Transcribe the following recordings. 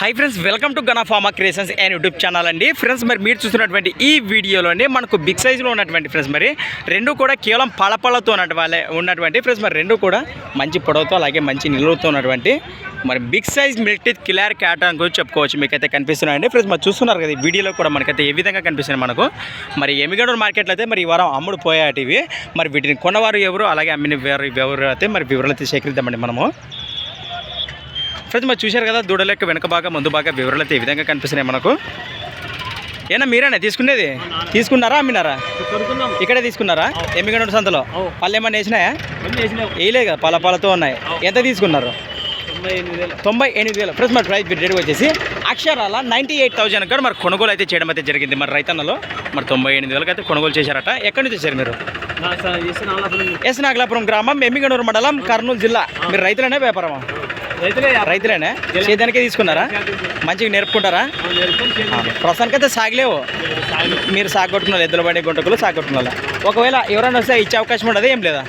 Hi friends welcome to Gana pharma creations and YouTube channel అండి. Friends మరి మీరు చూస్తున్నటువంటి ఈ వీడియోలోనే మనకు బిగ్ సైజులో ఉన్నటువంటి ఫ్రెండ్స్ మరి రెండు కూడా కేవలం పళపళతో ఉన్నటువంటి ఉన్నటువంటి ఫ్రెండ్స్ మరి రెండు కూడా మంచి పొడవుతో అలాగే మంచి నిలువుతో ఉన్నటువంటి మరి big size multi colour cat అని కూడా చెప్పుకోవచ్చు. మీకైతే కనిపిస్తున్నాయండి ఫ్రెండ్స్ మరి చూస్తున్నారు కదా ఈ వీడియోలో కూడా మనకైతే ఏ విధంగా కనిపిస్తున్నాయి మనకు? మరి ఎమిగడూరు మార్కెట్లో అయితే మరి ఈ వారం అమ్ముడు పోయాటివి. మరి వీటిని కొన్నవారు ఎవరు అలాగే అమ్మిన వారు ఎవరు అయితే మరి వివరాలు అయితే సేకరిద్దామండి మనము. ఫ్రెండ్స్ మరి చూశారు కదా దూడల యొక్క వెనక భాగం ముందు భాగం వివరాలు అయితే ఈ విధంగా కనిపిస్తున్నాయి మనకు. ఏనా మీరేనా తీసుకునేది? తీసుకున్నారా అమ్మినారా? ఇక్కడే తీసుకున్నారా? ఎమ్మిగండు సంతలో. పళ్ళు ఏమన్నా వేసినాయా? వేయలే కదా పళ్ళ పళ్ళతో ఉన్నాయి. ఎంత తీసుకున్నారు? తొంభై ఎనిమిది వేలు. ఫ్రెండ్స్ మరి ప్రైస్ రేట్ వచ్చేసి అక్షరాల నైంటీ ఎయిట్ థౌసండ్ కూడా మరి కొనుగోలు అయితే చేయడం అయితే జరిగింది మరి రైతన్నలో. మరి తొంభై ఎనిమిది వేలకు అయితే కొనుగోలు చేశారట. ఎక్కడి నుంచి వచ్చారు మీరు? ఎస్ నాగలాపురం గ్రామం ఎమ్మిగనూరు మండలం కర్నూలు జిల్లా. మీరు రైతులనే వ్యాపారమా? రైతులే రైతులేనే? సేదానికే తీసుకున్నారా? మంచిగా నేర్పుకుంటారా? ప్రస్తుతానికైతే సాగలేవు. మీరు సాగొట్టుకున్నారు ఎద్దుల బండి గుంటకులు సాగొట్టుకున్నారు ఒకవేళ ఎవరైనా వస్తే ఇచ్చే అవకాశం ఉండదు? ఏం లేదా?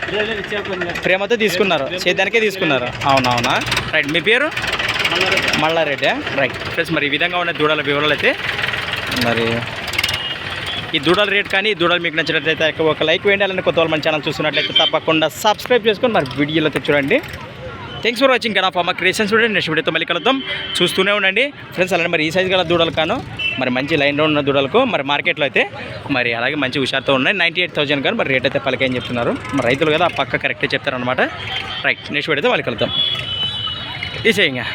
ప్రేమతో తీసుకున్నారు. సేద్యానికే తీసుకున్నారు. అవునవునా? రైట్ మీ పేరు? మల్లారెడ్డి. రైట్. ఫ్రెండ్స్ మరి ఈ విధంగా ఉన్న దూడల వివరాలు అయితే మరి ఈ దూడల రేట్ కానీ ఈ దూడలు మీకు నచ్చినట్లయితే ఒక లైక్ వేయండి. అలానే కొత్త వాళ్ళు మన ఛానల్ చూస్తున్నట్లయితే తప్పకుండా సబ్స్క్రైబ్ చేసుకొని మరి వీడియోలో చూడండి. థ్యాంక్స్ ఫర్ వాచింగ్ కదా మా క్రియేషన్స్ చూడండి నెక్స్ట్ వీడియోతో మళ్ళీ కలుద్దాం. చూస్తూనే ఉండండి. ఫ్రెండ్స్ అలానే మరి ఈ సైజ్ గల దూడలు కాను. మరి మంచి లైన్లో ఉన్న దూడలకు మరి మార్కెట్లో అయితే మరి అలాగే మంచి హుషారుతో ఉన్నాయి. నైంటీ ఎయిట్ థౌసండ్ కానీ మరి రేట్ అయితే పలికాయని చెప్తున్నారు. మరి రైతులు కదా ఆ పక్క కరెక్టే చెప్తారనమాట రైట్ నెక్స్ట్ వీడియోతో మళ్ళీ కలుద్దాం. చేయంగా